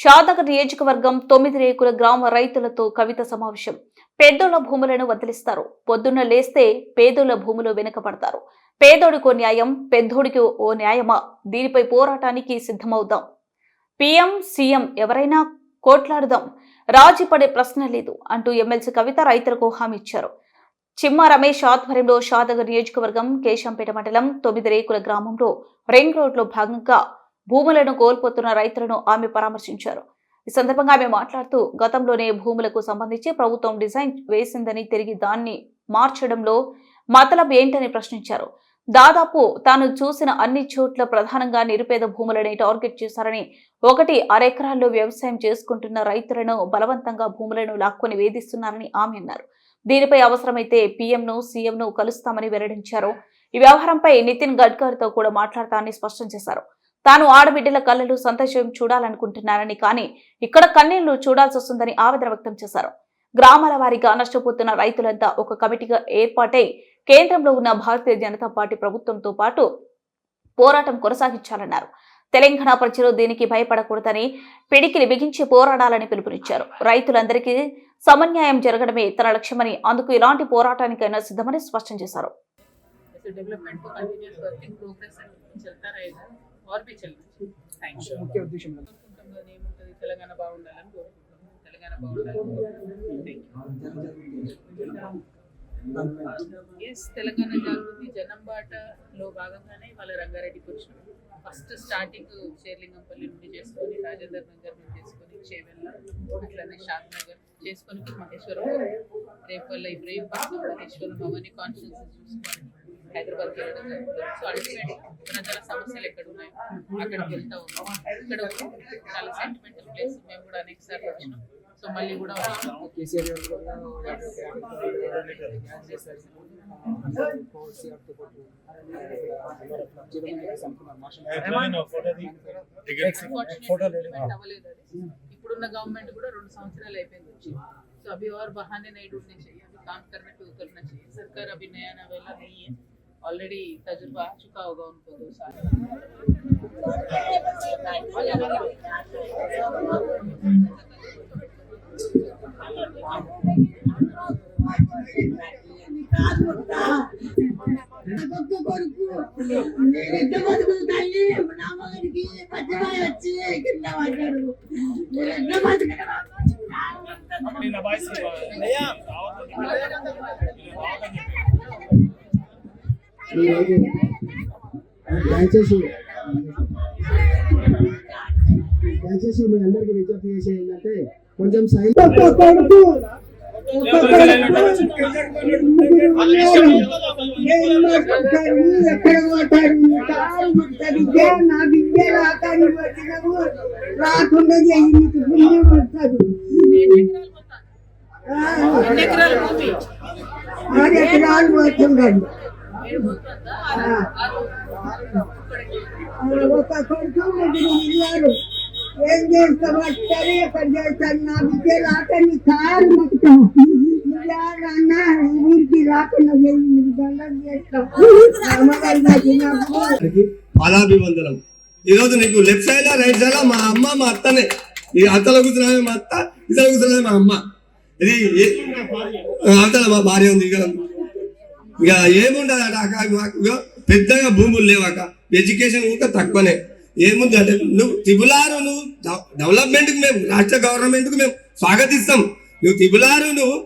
షాదగర్ నియోజకవర్గం తొమ్మిది రేకుల గ్రామ రైతులతో కవిత సమావేశం. పేదోళ్ళ భూములను వదిలిస్తారు. పొద్దున్న లేస్తే పేదోళ్ళ భూములు వెనుకబడతారు. పేదోడికో న్యాయం పెద్దోడికి ఓ న్యాయమా? దీనిపై పోరాటానికి సిద్ధమవుదాం. పిఎం సీఎం ఎవరైనా కోట్లాడుదాం. రాజీ పడే ప్రశ్న లేదు అంటూ ఎమ్మెల్సీ కవిత రైతులకు హామీ ఇచ్చారు. చిమ్మ రమేష్ ఆధ్వర్యంలో షాదగర్ నియోజకవర్గం కేశంపేట మండలం తొమ్మిది రేకుల గ్రామంలో రింగ్ రోడ్లో భాగంగా భూములను కోల్పోతున్న రైతులను ఆమె పరామర్శించారు. ఈ సందర్భంగా ఆమె మాట్లాడుతూ గతంలోనే భూములకు సంబంధించి ప్రభుత్వం డిజైన్ వేసిందని తిరిగి దాన్ని మార్చడంలో మతలబ్ ఏంటని ప్రశ్నించారు. దాదాపు తాను చూసిన అన్ని చోట్ల ప్రధానంగా నిరుపేద భూములని టార్గెట్ చేశారని ఒకటి అరెకరాల్లో వ్యవసాయం చేసుకుంటున్న రైతులను బలవంతంగా భూములను లాక్కొని వేధిస్తున్నారని ఆమె అన్నారు. దీనిపై అవసరమైతే పీఎంను సీఎంను కలుస్తామని వెల్లడించారు. ఈ వ్యవహారంపై నితిన్ గడ్కరీతో కూడా మాట్లాడతానని స్పష్టం చేశారు. తాను ఆడబిడ్డల కళ్ళలు సంతోషం చూడాలనుకుంటున్నారని కానీ ఇక్కడ కన్నీళ్ళు చూడాల్సి వస్తుందని ఆవేదన వ్యక్తం చేశారు. గ్రామాల వారీగా నష్టపోతున్న రైతులంతా ఒక కమిటీగా ఏర్పాటై కేంద్రంలో ఉన్న భారతీయ జనతా పార్టీ ప్రభుత్వంతో పాటు పోరాటం కొనసాగించాలన్నారు. తెలంగాణ ప్రజలు దీనికి భయపడకూడదని పిడికిలి బిగించి పోరాడాలని పిలుపునిచ్చారు. రైతులందరికీ సమన్యాయం జరగడమే తన లక్ష్యమని అందుకు ఇలాంటి పోరాటానికైనా సిద్ధమని స్పష్టం చేశారు. ఆర్ పిచ్చల్ ముఖ్య ఉద్దేశం ఏముంటుంది తెలంగాణ బాగుండాలని కోరుకుంటున్నాం తెలంగాణ బాగుండాలని ఎస్ తెలంగాణ జాగృతి జనం బాటలో భాగంగానే వాళ్ళ రంగారెడ్డికి వచ్చినాం ఫస్ట్ స్టార్టింగ్ షేర్లింగంపల్లి నుండి చేసుకొని రాజేందర్ నగర్ నుండి చేసుకొని చేవెళ్ళ అట్లనే షాద్ నగర్ చేసుకొని మహేశ్వరం రేపల్ల ఇబ్రహీం మహేశ్వరం అవన్నీ కాన్షియన్స్ చూసుకొని హైదరాబాద్కి వెళ్ళడం జరుగుతుంది సో అల్టిమేట్ ప్రజల సమస్యలు ఎక్కడ ఉన్నాయో అక్కడికి వెళ్తా ఉన్నాం ఇక్కడ కూడా చాలా సెంటిమెంటల్ ప్లేస్ మేము కూడా అనేక సార్లు వచ్చినాం సో మళ్ళీ కూడా వస్తాం కేసీఆర్ గారు కూడా న్యాయం చేశారు. అందరూ కేసీఆర్ తో పాటు చిరుమల సంపూర్ణ మాషం Unfortunately, implement అవ్వలేదు అది. ఇప్పుడున్న గవర్నమెంట్ కూడా రెండు సంవత్సరాలు అయిపోయింది వచ్చి సో अभी और बहाने नहीं ढूंढने चाहिए अभी काम करने पे उतरना चाहिए सरकार अभी नया नवेला नहीं है ऑलरेडी तजुर्बा आ चुका होगा उनको दो साल। ఈరోజు దయచేసి దయచేసి మీ అందరికి విజ్ఞప్తి చేసేది ఏంటంటే కొంచెం సైలెంట్ కొడుకు ఎక్కడ పోతాడు కారు ముట్టడితే నా బిడ్డ రాకాని వచ్చినవు రాకుండా వస్తుంది ఎకరాల ఒక కొడుకు ముగ్గురు ఉన్నారు ఏం ఎక్కడ చేస్తాను నా కారు మొత్తం అన్న ఊరికి రాకుండా నీకు దండం చేస్తాం పాదాభివందనం ఈరోజు నీకు లెఫ్ట్ సైడ్ రైట్ సైడ్ మా అమ్మ మా అత్తనే. ఈ అత్తలో కూర్చున్నామే మా అత్త ఇతర కూర్చున్నది మా అమ్మ. ఇది ఏ- మా భార్య ఉంది ఇక్కడ ఇక ఏముండదు అట అక్క పెద్దగా భూములు లేవాక ఎడ్యుకేషన్ కూడా తక్కువనే. ఏముంది అంటే నువ్వు తిబులారు నువ్వు డెవలప్మెంట్కి మేము రాష్ట్ర గవర్నమెంట్కి మేము స్వాగతిస్తాం. నువ్వు తిబులారు నువ్వు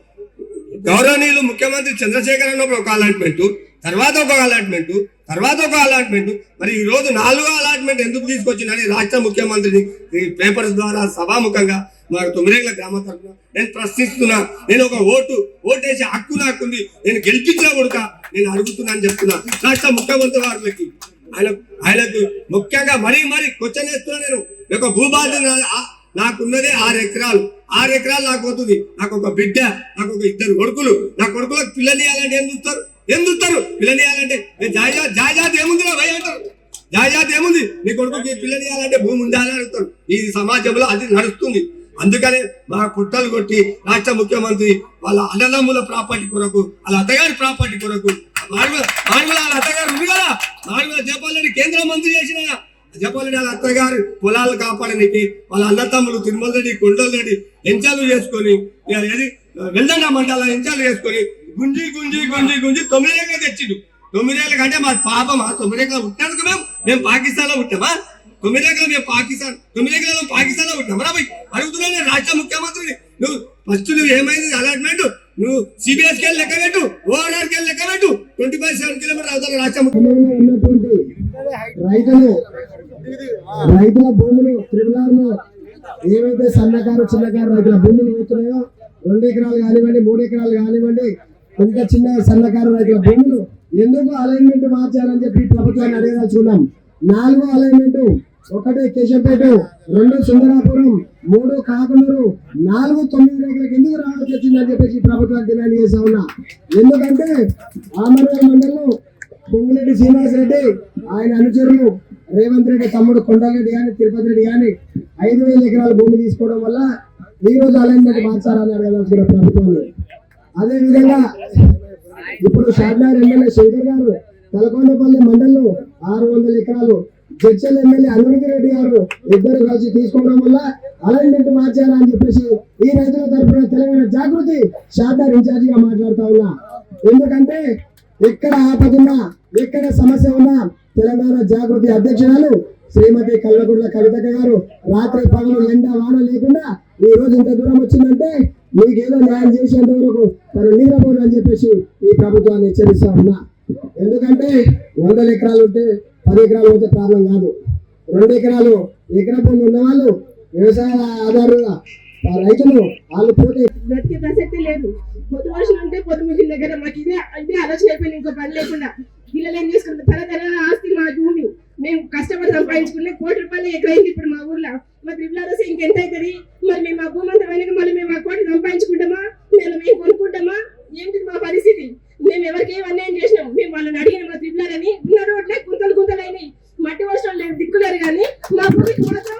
గౌరవనీయులు ముఖ్యమంత్రి చంద్రశేఖర్ అన్నప్పుడు ఒక అలాట్మెంట్ తర్వాత ఒక అలాట్మెంట్ తర్వాత ఒక అలాట్మెంట్ మరి ఈ రోజు నాలుగో అలాట్మెంట్ ఎందుకు తీసుకొచ్చిందని రాష్ట్ర ముఖ్యమంత్రిని? ఈ పేపర్స్ ద్వారా సభాముఖంగా మాకు తొమ్మిదేళ్ళ గ్రామ తరఫున నేను ప్రశ్నిస్తున్నా నేను ఒక ఓటు ఓటేసే హక్కు నాకుంది నేను గెలిపించిన కొడుక నేను అని చెప్తున్నా. రాష్ట్ర ముఖ్యమంత్రి వారికి. ఆయన ఆయనకు ముఖ్యంగా మరీ మరీ క్వశ్చన్ వేస్తున్నా నేను. ఒక భూబాధ్యత నాకున్నదే ఆరు ఎకరాలు. ఆరు ఎకరాలు నాకు అవుతుంది. నాకు ఒక బిడ్డ నాకు ఒక ఇద్దరు కొడుకులు. నా కొడుకులకు పిల్లనియాలంటే ఏం చూస్తారు? ఏం చూస్తారు? పిల్లలు ఇవ్వాలంటే జాజాతి జాయిజాత్ ఏముంది భయ అంటారు? జాజాతి ఏముంది? నీ కొడుకుకి పిల్లనియాలంటే భూమి ఉండాలని అడుగుతారు. ఈ సమాజంలో అది నడుస్తుంది. అందుకనే మా కుట్టలు కొట్టి రాష్ట్ర ముఖ్యమంత్రి వాళ్ళ అన్నదమ్ముల ప్రాపర్టీ కొరకు వాళ్ళ అత్తగారి ప్రాపర్టీ కొరకు మాడుగుల వాళ్ళ అత్తగారు ఉంది కదా? మాడుగుల జపాలని కేంద్ర మంత్రి చేసిన ఆయన. వాళ్ళ అత్తగారు పొలాలు కాపాడడానికి వాళ్ళ అన్నతమ్ములు తిరుమల రెడ్డి కొండల రెడ్డి ఎంచాలు చేసుకొని ఏది? వెల్దండ మండల ఎంచాలు చేసుకొని గుంజి గుంజి గుంజి గుంజి తొమ్మిదేళ్ళగా తెచ్చిండు. తొమ్మిదేళ్ళకంటే మా పాపమా తొమ్మిదేళ్ళ పుట్టినందుకు మేము మేము పాకిస్తాన్లో పుట్టామా? తొమ్మిదేకలు మేము పాకిస్తాన్. తొమ్మిదేళ్ళలో పాకిస్తాన్లో ఉంటాం రాబోయ్ అడుగుతున్నా రాష్ట్ర ముఖ్యమంత్రిని. నువ్వు ఫస్ట్ నువ్వు ఏమైంది? అలాట్మెంట్. నువ్వు సిబిఎస్కి లెక్క పెట్టు. ఓఆర్ఆర్కి లెక్క పెట్టు. ట్వంటీ ఫైవ్ సెవెన్ కిలోమీటర్ అవుతారు రాష్ట్ర ముఖ్యమంత్రి రైతులు రైతుల భూములు త్రిపులార్లో ఏవైతే సన్నకారు చిన్నకారు రైతుల భూములు పోతున్నాయో రెండు ఎకరాలు కానివ్వండి మూడు ఎకరాలు కానివ్వండి ఇంకా చిన్న సన్నకారు రైతుల భూములు ఎందుకు అలైన్మెంట్ మార్చారని చెప్పి ప్రభుత్వాన్ని అడగదలుచుకున్నాం. నాలుగో అలైన్మెంట్ ఒకటి కేశంపేట రెండు సుందరాపురం మూడు కాకునూరు నాలుగు తొమ్మిది రేఖలకు ఎందుకు రావాల్సి వచ్చిందని చెప్పేసి ప్రభుత్వాన్ని డిమాండ్ చేస్తా ఉన్నా. ఎందుకంటే ఆమరవరం మండలం పొంగులెడ్డి శ్రీనివాస్ రెడ్డి ఆయన అనుచరులు రేవంత్ రెడ్డి తమ్ముడు కొండలరెడ్డి కానీ తిరుపతి రెడ్డి కానీ ఐదు వేల ఎకరాల భూమి తీసుకోవడం వల్ల ఈ రోజు అలైన్మెంట్ మార్చాలని అడగదలుచుకున్న ప్రభుత్వాన్ని. అదేవిధంగా ఇప్పుడు షార్నార్ ఎమ్మెల్యే శంకర్ గారు తలకొండపల్లి మండలం ఆరు వందల ఎకరాలు జడ్చల్ ఎమ్మెల్యే అనుమతి రెడ్డి గారు ఇద్దరు కలిసి తీసుకోవడం వల్ల అలైన్మెంట్ మార్చారా అని చెప్పేసి ఈ రైతుల తరఫున తెలంగాణ జాగృతి షాద్నగర్ ఇన్ఛార్జిగా మాట్లాడుతా ఉన్నా. ఎందుకంటే ఎక్కడ ఆపదున్నా ఎక్కడ సమస్య ఉన్నా తెలంగాణ జాగృతి అధ్యక్షురాలు శ్రీమతి కల్లగుడ్ల కవితక్క గారు రాత్రి పగలు ఎండ వాన లేకుండా ఈ రోజు ఇంత దూరం వచ్చిందంటే మీకేదో న్యాయం చేసేంత వరకు తను నీరబోదు అని చెప్పేసి ఈ ప్రభుత్వాన్ని హెచ్చరిస్తా ఉన్నా. ఎందుకంటే వందల ఎకరాలు ఉంటే పది ఎకరాలు పోతే ప్రాబ్లం కాదు. రెండు ఎకరాలు ఎకరా భూమి ఉన్నవాళ్ళు వ్యవసాయ ఆధారంగా రైతులు వాళ్ళు పోతే బ్రతికే ప్రసక్తి లేదు. పొద్దు వర్షం ఉంటే పొద్దు ముగిన దగ్గర మాకు ఇదే ఇదే ఆలోచన అయిపోయింది ఇంకో పని లేకుండా. పిల్లలు ఏం చేసుకుంటారు? తరతరాల ఆస్తి మా భూమి. మేము కష్టపడి సంపాదించుకునే కోటి రూపాయలు ఎక్కడైంది ఇప్పుడు మా ఊర్లో. మా త్రిపుల వస్తే ఇంకెంత అవుతుంది? మరి మేము మా భూమి అంతా వెనక మళ్ళీ మేము ఆ కోటి సంపాదించుకుంటామా? మేము మేము కొనుక్కుంటామా? ఏంటి మా పరిస్థితి? మేము ఎవరికి అన్యాయం చేసినాం మేము వాళ్ళని అడిగిన మా త్రిపులని ఉన్న రోడ్లే గుంతలు గుంతలు మట్టి వర్షాలు లేదు దిక్కులేరు కానీ మా భూమికి మాత్రం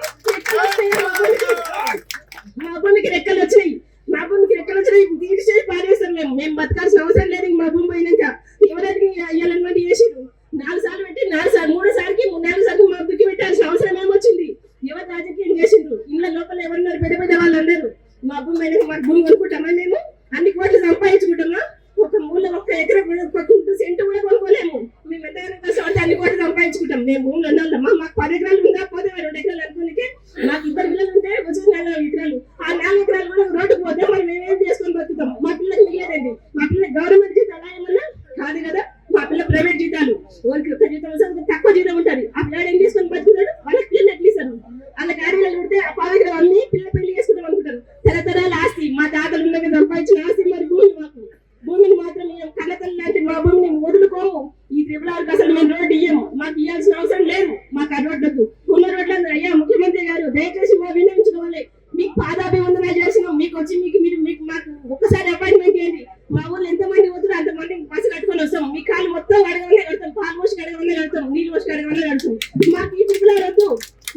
మా భూమికి. మా రెక్కలు వచ్చినాయి. మా భూమికి రెక్కలు వచ్చినాయి. తీర్చి పారేస్తాం మేము. మేము బతకాల్సిన అవసరం లేదు మా భూమి పోయినాక. ఎవరికి ఇవ్వాలన్నమాట చేసిరు నాలుగు సార్లు పెట్టి నాలుగు సార్లు మూడో సార్కి నాలుగు సార్లు మా దుక్కి పెట్టాల్సిన అవసరం ఏమొచ్చింది? ఎవరు రాజకీయం చేసిండ్రు? ఇళ్ళ లోపల ఎవరున్నారు? పెద్ద పెద్ద అన్నారు మా భూమి మా భూమి కొనుక్కుంటామా మేము అన్ని కోట్లు సంపాదించుకుంటామా ఒక మూల ఒక్క ఎకరం కూడా ఒక కుంటు సెంటు కూడా కొనుక్కోలేము మేము ఎంతగానో కష్టపడితే అన్ని కోట్లు సంపాదించుకుంటాం మేము భూములు ఉన్నాళ్ళమ్మా మాకు పది ఎకరాలు ఉందా పోతే రెండు ఎకరాలు అనుకోనికే నాకు ఇద్దరు పిల్లలు ఉంటే వచ్చి నాలుగు ఎకరాలు ఆ నాలుగు ఎకరాలు కూడా రోడ్డు పోతే మరి మేమేం చేసుకొని బతుకుతాం మా పిల్లలకి మిగిలేదండి మా పిల్లలు గవర్నమెంట్ జీతాలు అలా ఏమన్నా కాదు కదా మా పిల్ల ప్రైవేట్ జీతాలు వాళ్ళకి ఒక జీతం వస్తే ఒక తక్కువ జీతం ఉంటుంది ఆ పిల్లాడు ఏం చేసుకొని బతుకుతాడు వాళ్ళకి పిల్లలు ఎట్లా ఇస్తారు వాళ్ళ కార్యాలయాలు పెడితే ఆ పావు ఎకరాలు అన్ని పిల్ల పెళ్ళి చేసుకుంటాం అనుకుంటారు తరతరాల ఆస్తి మా తాతలు ఉన్నవి సంపాదించిన ఆస్తి మరి భూమి మాకు భూమిని మాత్రం మేము కన్నతల్లి లాంటి మా భూమిని మేము వదులుకోము ఈ త్రిపులాలకు అసలు మేము రోడ్డు ఇయ్యము మాకు ఇవ్వాల్సిన అవసరం లేదు మాకు ఆ రోడ్డు వద్దు ఉన్న రోడ్లు అయ్యా ముఖ్యమంత్రి గారు దయచేసి మా వినియోగించుకోవాలి మీకు పాదాభివందన చేసినాం మీకు వచ్చి మీకు మీరు మీకు మాకు ఒక్కసారి అపాయింట్మెంట్ ఇవ్వండి మా ఊళ్ళో ఎంతమంది పోతున్నారు అంతమంది బస్సు కట్టుకొని వస్తాం మీ కాలు మొత్తం అడగవనే కడతాం పాలు పోసి అడగవనే కడతాం నీళ్ళు పోసి అడగవనే కడతాం మాకు ఈ త్రిపులాలు వద్దు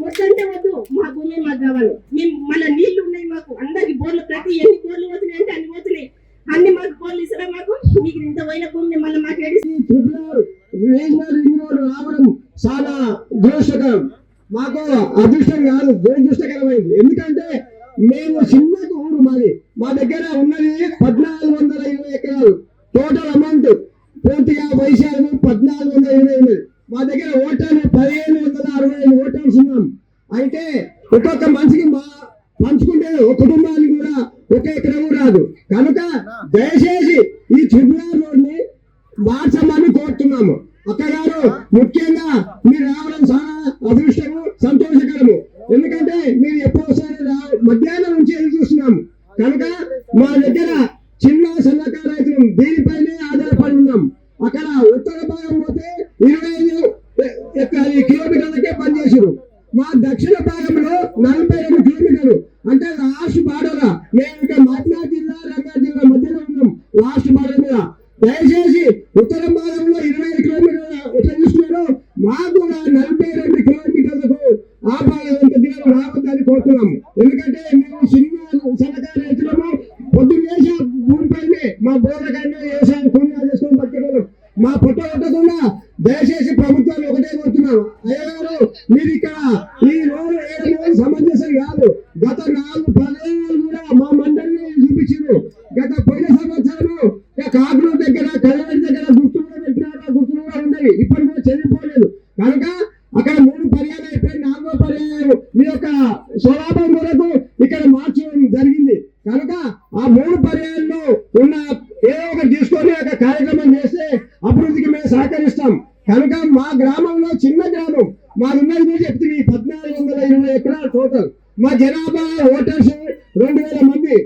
వద్దు అంటే వద్దు మా భూమి మాకు కావాలి మేము మన నీళ్ళు ఉన్నాయి మాకు అందరికి బోర్లు ప్రతి ఎన్ని బోర్లు పోతున్నాయి అంటే అన్ని పోతున్నాయి అన్ని మాకు బోర్లు ఇస్తారా మాకు మీకు ఇంత పోయిన భూమిని మళ్ళీ మాకు ఏడి ట్రిపుల్ రీజనల్ రావడం చాలా దురదృష్టకరం మాకు అదృష్టం కాదు దురదృష్టకరమైంది. ఎందుకంటే మేము చిన్న ఊరు మాది. మా దగ్గర ఉన్నది పద్నాలుగు వందల ఇరవై ఎకరాలు. టోటల్ అమౌంట్ పూర్తిగా వైశాల్యం పద్నాలుగు వందల ఇరవై ఎనిమిది. మా దగ్గర ఓటర్లు పదిహేను వందల అరవై ఐదు ఓటర్స్ ఉన్నాం. అయితే ఒక్కొక్క మనిషికి మా పంచుకుంటే ఒక కుటుంబానికి కూడా ఒక ఎకరం రాదు. కనుక దయచేసి ఈ ట్రిబ్యునల్ రోడ్ని మార్చమని కోరుతున్నాము. అక్కగారు ముఖ్యంగా మీరు రావడం చాలా అదృష్టము సంతోషకరము. ఎందుకంటే మీరు పొద్దున్న మా బోర్లకైనా వ్యవసాయం కూలీలు చేసుకొని బతికేవాళ్ళం. మా పుట్ట కొట్టకుండా దయచేసి ప్రభుత్వాలు ఒకటే కోరుతున్నాను అయ్యగారు మీరు ఇక్కడ ఈ రోడ్డు వేయడం సమంజసం కాదు గత నాలుగు పదేళ్ళు కూడా మా మండలిని చూపించారు గత పోయిన సంవత్సరం కాకుల దగ్గర కళ్యాణ్ దగ్గర గుర్తు కూడా పెట్టినారు ఆ గుర్తులు కూడా ఉన్నాయి ఇప్పటి కూడా చెల్లిపోలేదు కనుక అక్కడ మూడు పర్యాలు అయిపోయి నాలుగో పర్యాయం మీ యొక్క స్వలాభం కొరకు ఇక్కడ మార్చడం జరిగింది కనుక ఆ మూడు పర్యాయాల్లో ఉన్న ఏదో ఒకటి తీసుకొని ఒక కార్యక్రమం చేస్తే అభివృద్ధికి మేము సహకరిస్తాం కనుక మా గ్రామంలో చిన్న గ్రామం మాది ఉన్నది కూడా చెప్తుంది పద్నాలుగు వందల ఇరవై ఎకరాలు టోటల్ మా జనాభా ఓటర్స్ రెండు వేల మంది.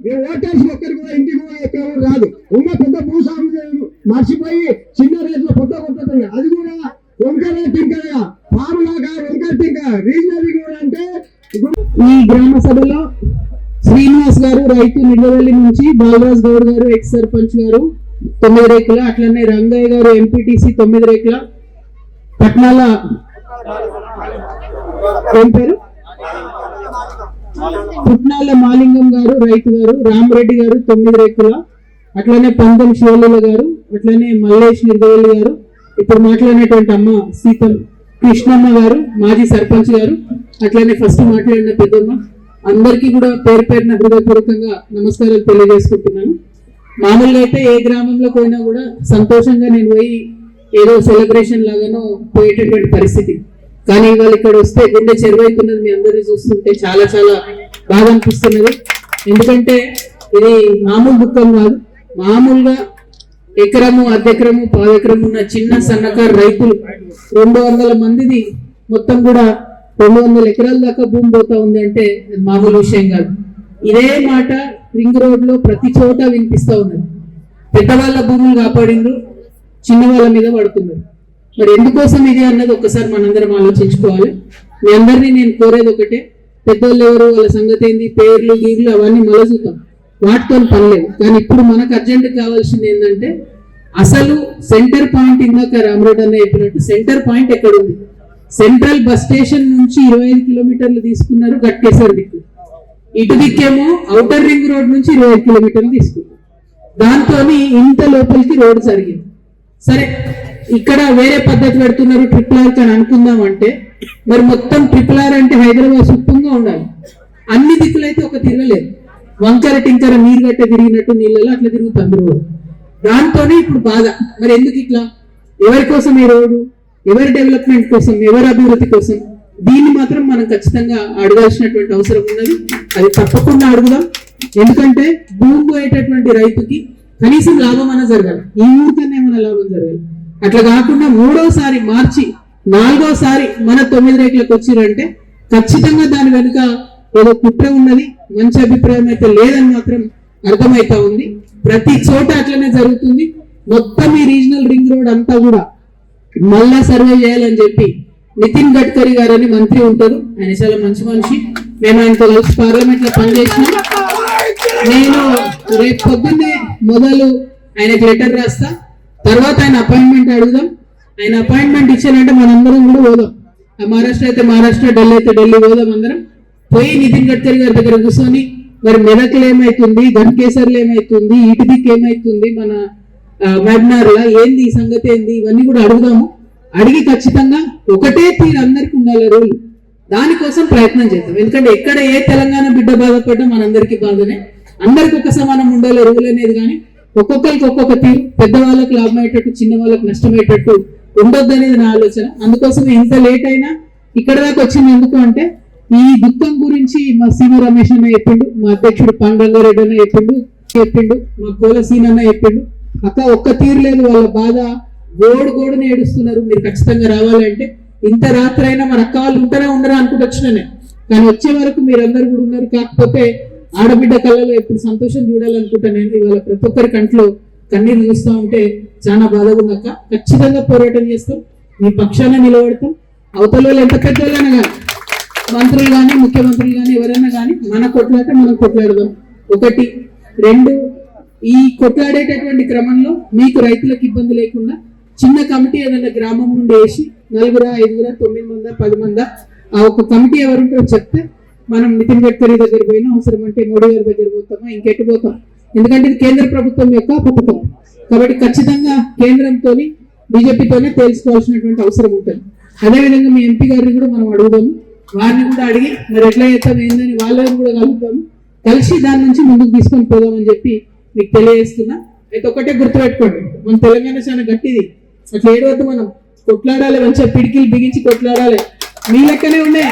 ఈ ఓటర్స్ ఒక్కరికి కూడా ఇంటికి కూడా ఎక్కడ రాదు. ఉన్న పెద్ద భూస్వామి మర్చిపోయి చిన్న రేట్లో కొత్త కొట్టుతుంది అది కూడా వంకర టింకరగా పాములాగా వంకర టింక రీజనల్ కూడా అంటే ఈ గ్రామ సభలో శ్రీనివాస్ గారు రైతు నిడవల్లి నుంచి బాలరాజ్ గౌడ్ గారు ఎక్స్ సర్పంచ్ గారు తొమ్మిది రేకుల అట్లనే రంగయ్య గారు ఎంపీటీసీ తొమ్మిది రేకుల పట్నాల. ఏం పేరు? పుట్నాల మాలింగం గారు రైతు గారు రామరెడ్డి గారు తొమ్మిది రేకుల అట్లనే పందం శివలుల గారు అట్లనే మల్లేష్ నిర్గవల్లి గారు. ఇప్పుడు మాట్లాడినటువంటి అమ్మ సీతం కృష్ణమ్మ గారు మాజీ సర్పంచ్ గారు. అట్లనే ఫస్ట్ మాట్లాడిన పెద్దమ్మ. అందరికీ కూడా పేరు పేరున హృదయపూర్వకంగా నమస్కారాలు తెలియజేసుకుంటున్నాను. మామూలుగా అయితే ఏ గ్రామంలో పోయినా కూడా సంతోషంగా నేను పోయి ఏదో సెలబ్రేషన్ లాగానో పోయేటటువంటి పరిస్థితి. కానీ ఇవాళ ఇక్కడ వస్తే గుండె చెరువైతున్నది మీ అందరినీ చూస్తుంటే చాలా చాలా బాగా అనిపిస్తున్నది. ఎందుకంటే ఇది మామూలు దుఃఖం కాదు. మామూలుగా ఎకరము అర్ధెకరము పాదెకరము ఉన్న చిన్న సన్నకారు రైతులు రెండు వందల మందిది మొత్తం కూడా రెండు వందల ఎకరాల దాకా భూమి పోతా ఉంది అంటే మామూలు విషయం కాదు. ఇదే మాట రింగ్ రోడ్లో ప్రతి చోట వినిపిస్తా ఉన్నది. పెద్దవాళ్ళ భూములు కాపాడిండ్రు చిన్నవాళ్ళ మీద పడుతున్నారు. మరి ఎందుకోసం ఇది అన్నది ఒకసారి మనందరం ఆలోచించుకోవాలి. మీ అందరినీ నేను కోరేది ఒకటే పెద్దోళ్ళు ఎవరు వాళ్ళ సంగతి ఏంది పేర్లు గీర్లు అవన్నీ మలచుతాం వాటితో పని లేదు. కానీ ఇప్పుడు మనకు అర్జెంట్ కావాల్సింది ఏంటంటే అసలు సెంటర్ పాయింట్ ఇందాక రామరెడ్డి అన్న చెప్పినట్టు సెంటర్ పాయింట్ ఎక్కడ ఉంది సెంట్రల్ బస్ స్టేషన్ నుంచి ఇరవై ఐదు కిలోమీటర్లు తీసుకున్నారు గట్కేసర్ దిక్కు. ఇటు దిక్కేమో అవుటర్ రింగ్ రోడ్ నుంచి ఇరవై ఐదు కిలోమీటర్లు తీసుకున్నారు దాంతో ఇంత లోపలికి రోడ్డు జరిగింది. సరే ఇక్కడ వేరే పద్ధతి పెడుతున్నారు ట్రిపుల్ ఆర్ అని అనుకుందాం అంటే మరి మొత్తం ట్రిపుల్ ఆర్ అంటే హైదరాబాద్ సుప్పంగా ఉండాలి. అన్ని దిక్కులైతే ఒక తిరగలేదు వంకర టింకర నీరు గట్ట తిరిగినట్టు నీళ్ళలో అట్లా తిరుగుతుంది రోడ్డు దాంతోనే ఇప్పుడు బాధ. మరి ఎందుకు ఇట్లా? ఎవరి కోసం ఈ రోడ్డు? ఎవరి డెవలప్మెంట్ కోసం? ఎవరి అభివృద్ధి కోసం? దీన్ని మాత్రం మనం ఖచ్చితంగా అడగాల్సినటువంటి అవసరం ఉన్నది. అది తప్పకుండా అడుగుదాం. ఎందుకంటే భూమి పోయేటటువంటి రైతుకి కనీసం లాభం అన్న జరగాలి. ఈ ఊరికన్నా ఏమైనా లాభం జరగాలి? అట్లా కాకుండా మూడోసారి మార్చి నాలుగోసారి మన తొమ్మిది రేట్లకు వచ్చిరంటే ఖచ్చితంగా దాని వెనుక ఏదో కుట్ర ఉన్నది మంచి అభిప్రాయం అయితే లేదని మాత్రం అర్థమైతా ఉంది. ప్రతి చోట అట్లనే జరుగుతుంది. మొత్తం ఈ రీజనల్ రింగ్ రోడ్ అంతా కూడా మళ్ళా సర్వే చేయాలని చెప్పి నితిన్ గడ్కరీ గారని మంత్రి ఉంటారు. ఆయన చాలా మంచి మనిషి. మేము ఆయనతో కలిసి పార్లమెంట్లో పనిచేసినాం. నేను రేపు పొద్దున్నే మొదలు ఆయనకి లెటర్ రాస్తా. తర్వాత ఆయన అపాయింట్మెంట్ అడుగుదాం. ఆయన అపాయింట్మెంట్ ఇచ్చానంటే మనందరం కూడా పోదాం. ఆ మహారాష్ట్ర అయితే మహారాష్ట్ర ఢిల్లీ అయితే ఢిల్లీ పోదాం అందరం. పోయి నితిన్ గడ్కరీ గారి దగ్గర కూర్చొని మరి మెదక్లు ఏమైతుంది గన్కేసర్లు ఏమైతుంది ఇటు దిక్కు ఏమైతుంది మన మ్యాగ్నార్లా ఏంది ఈ సంగతి ఏంది ఇవన్నీ కూడా అడుగుదాము. అడిగి ఖచ్చితంగా ఒకటే తీరు అందరికి ఉండాలి రూల్. దానికోసం ప్రయత్నం చేద్దాం. ఎందుకంటే ఎక్కడ ఏ తెలంగాణ బిడ్డ బాధపడ్డా మనందరికీ బాధనే. అందరికి ఒక సమానం ఉండాలి రూల్ అనేది కానీ ఒక్కొక్కరికి ఒక్కొక్క తీరు. పెద్దవాళ్ళకి లాభం అయ్యేటట్టు చిన్న వాళ్ళకి నష్టమయ్యేటట్టు ఉండొద్దు అనేది నా ఆలోచన. అందుకోసం ఎంత లేట్ అయినా ఇక్కడ దాకా వచ్చింది ఎందుకు అంటే ఈ దుఃఖం గురించి మా సీమ రమేష్ అన్న చెప్పిండు మా అధ్యక్షుడు పాండరంగారెడ్డి అన్న చెప్పిండు చెప్పిండు మా కోలసీన్ అన్న చెప్పిండు. అక్క ఒక్క తీరు లేదు వాళ్ళ బాధ గోడు గోడుని ఏడుస్తున్నారు. మీరు ఖచ్చితంగా రావాలంటే ఇంత రాత్రి అయినా మన అక్క వాళ్ళు ఉంటారా ఉండరా అనుకుంటూ వచ్చినానే. కానీ వచ్చే వరకు మీరందరూ కూడా ఉన్నారు. కాకపోతే ఆడబిడ్డ కళ్ళలో ఎప్పుడు సంతోషం చూడాలనుకుంటా నేను ఇవాళ ప్రతి ఒక్కరి కంట్లో కన్నీరు చూస్తూ ఉంటే చాలా బాధగా ఉందక్క ఖచ్చితంగా పోరాటం చేస్తాం. మీ పక్షాన నిలబడతాం. అవతల వాళ్ళు ఎంత పెద్ద వాళ్ళైనా కానీ మంత్రులు కానీ ముఖ్యమంత్రులు కానీ ఎవరైనా కానీ మన కొట్లాట మనం కొట్లాడదాం. ఒకటి. రెండు. ఈ కొట్లాడేటటువంటి క్రమంలో మీకు రైతులకు ఇబ్బంది లేకుండా చిన్న కమిటీ ఏదైనా గ్రామం నుండి వేసి నలుగుర ఐదుగుర తొమ్మిది మంద పది మంద ఆ ఒక కమిటీ ఎవరుంటారో చెప్తే మనం నితిన్ గడ్కరీ దగ్గర పోయినా అవసరం అంటే మోడీ గారి దగ్గర పోతామా ఇంకెటు పోతాం? ఎందుకంటే ఇది కేంద్ర ప్రభుత్వం యొక్క పథకం కాబట్టి ఖచ్చితంగా కేంద్రంతో బీజేపీతోనే తేల్చుకోవాల్సినటువంటి అవసరం ఉంటుంది. అదేవిధంగా మీ ఎంపీ గారిని కూడా మనం అడుగుదాము వారిని కూడా అడిగి మరి ఎట్లా చేస్తాం ఏందని వాళ్ళని కూడా కలుగుతాము కలిసి దాని నుంచి ముందుకు తీసుకొని పోదామని చెప్పి మీకు తెలియజేస్తున్నా. అయితే ఒకటే గుర్తుపెట్టుకోండి మన తెలంగాణ చాలా గట్టిది. అట్లా ఏడవద్దు మనం. కొట్లాడాలి మంచిగా పిడికిలు బిగించి కొట్లాడాలి. మీ లెక్కనే ఉండే.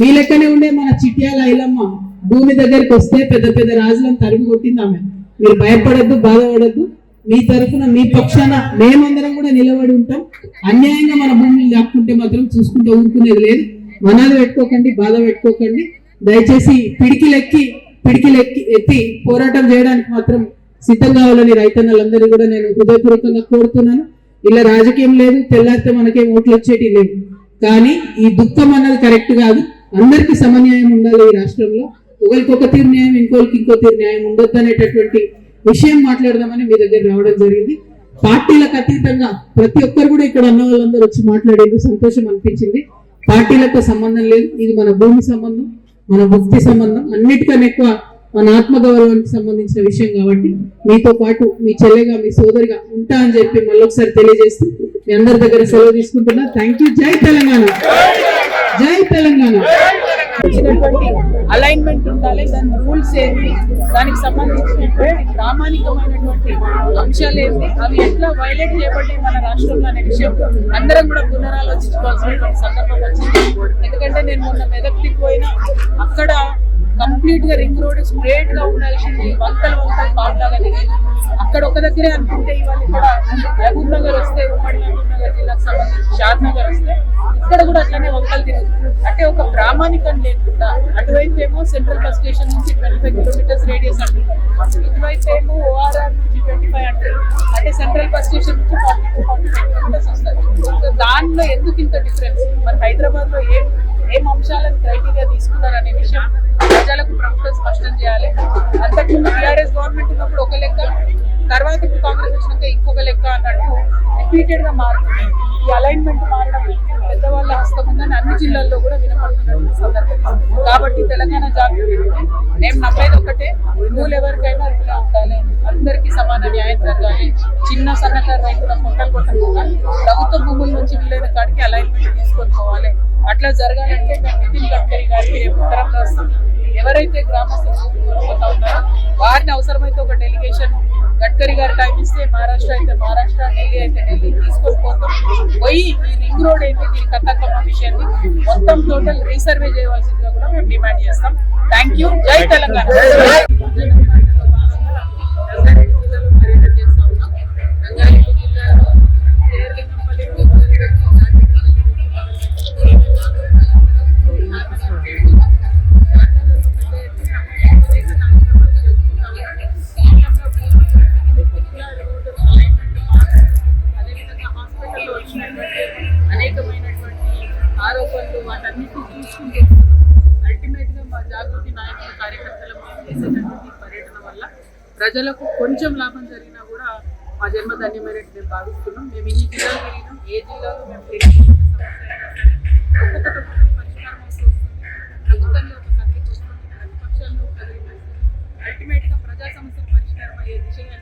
మీ లెక్కనే ఉండే మన చిట్యాల ఐలమ్మ భూమి దగ్గరికి వస్తే పెద్ద పెద్ద రాజులను తరిమి కొట్టింది ఆమె. మీరు భయపడద్దు బాధపడద్దు. మీ తరఫున మీ పక్షాన మేమందరం కూడా నిలబడి ఉంటాం. అన్యాయంగా మన భూమిని లాక్కుంటే మాత్రం చూసుకుంటూ ఊరుకునేది లేదు. మనాలు పెట్టుకోకండి బాధ పెట్టుకోకండి. దయచేసి పిడికిలెక్కి పిడికిలెక్కి ఎత్తి పోరాటం చేయడానికి మాత్రం సిద్ధం కావాలని రైతన్నలందరినీ కూడా నేను హృదయపూర్వకంగా కోరుతున్నాను. ఇలా రాజకీయం లేదు తెల్లారితే మనకేం ఓట్లు వచ్చేటి లేవు. కానీ ఈ దుఃఖం అన్నది కరెక్ట్ కాదు. అందరికీ సమన్యాయం ఉండాలి ఈ రాష్ట్రంలో. ఒకరికి ఒక తీరు న్యాయం ఇంకోరికి ఇంకో తీరు న్యాయం ఉండొద్దు అనేటటువంటి విషయం మాట్లాడదామని మీ దగ్గర రావడం జరిగింది. పార్టీలకు అతీతంగా ప్రతి ఒక్కరు కూడా ఇక్కడ అన్న వాళ్ళందరూ వచ్చి మాట్లాడేందుకు సంతోషం అనిపించింది. పార్టీలతో సంబంధం లేదు. ఇది మన భూమి సంబంధం మన భక్తి సంబంధం. అన్నిటికన్నా ఎక్కువ మన ఆత్మగౌరవానికి సంబంధించిన విషయం కాబట్టి మీతో పాటు మీ చెల్లెగా మీ సోదరిగా ఉంటా అని చెప్పి మళ్ళొకసారి తెలియజేస్తూ మీ అందరి దగ్గర సెలవు తీసుకుంటున్నా. థ్యాంక్ యూ జై తెలంగాణ. జై తెలంగాణ. అలైన్మెంట్ ఉండాలి దాని రూల్స్ ఏంటి దానికి సంబంధించినటువంటి ప్రామాణికమైనటువంటి అంశాలు ఏంటి అవి ఎట్లా వైలేట్ చేయబడ్డాయి మన రాష్ట్రంలో అనే విషయం అందరం కూడా పునరాలోచించుకోవాల్సినటువంటి సందర్భం వచ్చింది. ఎందుకంటే నేను మొన్న మెదక్కి పోయినా అక్కడ కంప్లీట్గా రింగ్ రోడ్ స్ట్రేట్గా ఉండాల్సింది వంకలు వంకలు పాటలాగా అక్కడ ఒక దగ్గరే అనుకుంటే ఇవాళ ఇక్కడ మహబూబ్ నగర్ వస్తే ఉమ్మడి మహబూబ్ నగర్ జిల్లాకు సంబంధించి షాద్ నగర్ వస్తే ఇక్కడ కూడా అట్లనే వంకలు తిరుగుతుంది అంటే ఒక ప్రామాణికం లేకుండా అటువైపు ఏమో సెంట్రల్ బస్ స్టేషన్ నుంచి ట్వంటీ ఫైవ్ కిలోమీటర్స్ రేడియస్ అంటున్నారు ఇటువైపు ఏమో ఓఆర్ఆర్ నుంచి ట్వంటీ ఫైవ్ అంటారు అంటే సెంట్రల్ బస్ స్టేషన్ నుంచి forty two forty five kilometres వస్తుంది సో దానిలో ఎందుకు ఇంత డిఫరెన్స్? మరి హైదరాబాద్లో ఏం ఏం అంశాలను క్రైటీరియా తీసుకున్నారు అనే విషయం ప్రజలకు ప్రభుత్వం స్పష్టం చేయాలి. అంతకుముందు టీఆర్ఎస్ గవర్నమెంట్ ఉన్నప్పుడు ఒక లెక్క తర్వాత ఇప్పుడు కాంగ్రెస్ వచ్చినాక ఇంకొక లెక్క అన్నట్టు రిపీటెడ్గా మారుతుంది. ఈ అలైన్మెంట్ మారడం పెద్దవాళ్ళ హస్తం ఉందని అన్ని జిల్లాల్లో కూడా వినపడుతున్నటువంటి సందర్భం. కాబట్టి తెలంగాణ జాగ్రత్త మేము నమ్మేది ఒకటే రూల్ ఎవరికైనా రూలే ఉండాలి. అందరికీ సమాన న్యాయం జరగాలి. చిన్న సన్నకారు రైతుల పొట్టలు కొట్టకుండా ప్రభుత్వ భూముల నుంచి వీలైన కాడికి అలైన్మెంట్ తీసుకొని పోవాలి. అట్లా జరగాలంటే మేము నితిన్ గడ్కరీ గారికి రేపు ఉత్తరం రాస్తాం ఎవరైతే గ్రామస్తులు కోల్పోతా ఉన్నారో వారిని అవసరమైతే ఒక డెలిగేషన్ గడ్కరీ గారు టైం ఇస్తే మహారాష్ట్ర అయితే మహారాష్ట్ర ఢిల్లీ అయితే ఢిల్లీ తీసుకొని పోతాం. పోయి ఈ రింగ్ రోడ్ అయితే దీని కథాకమ్మ విషయాన్ని మొత్తం టోటల్ రీసర్వే చేయవలసిందిగా కూడా మేము డిమాండ్ చేస్తాం. థ్యాంక్ యూ జై తెలంగాణ. ప్రజలకు కొంచెం లాభం జరిగినా కూడా మా జన్మ ధన్యమైనట్టు మేము భావిస్తున్నాం. మేము ఇన్ని జిల్లాలు వెళ్ళినాం ఏ జిల్లాలో మేము ఒక్కొక్కటి వస్తుంది. ప్రభుత్వంలో ప్రజా సమస్యలు పరిష్కారం అయ్యే దిశగా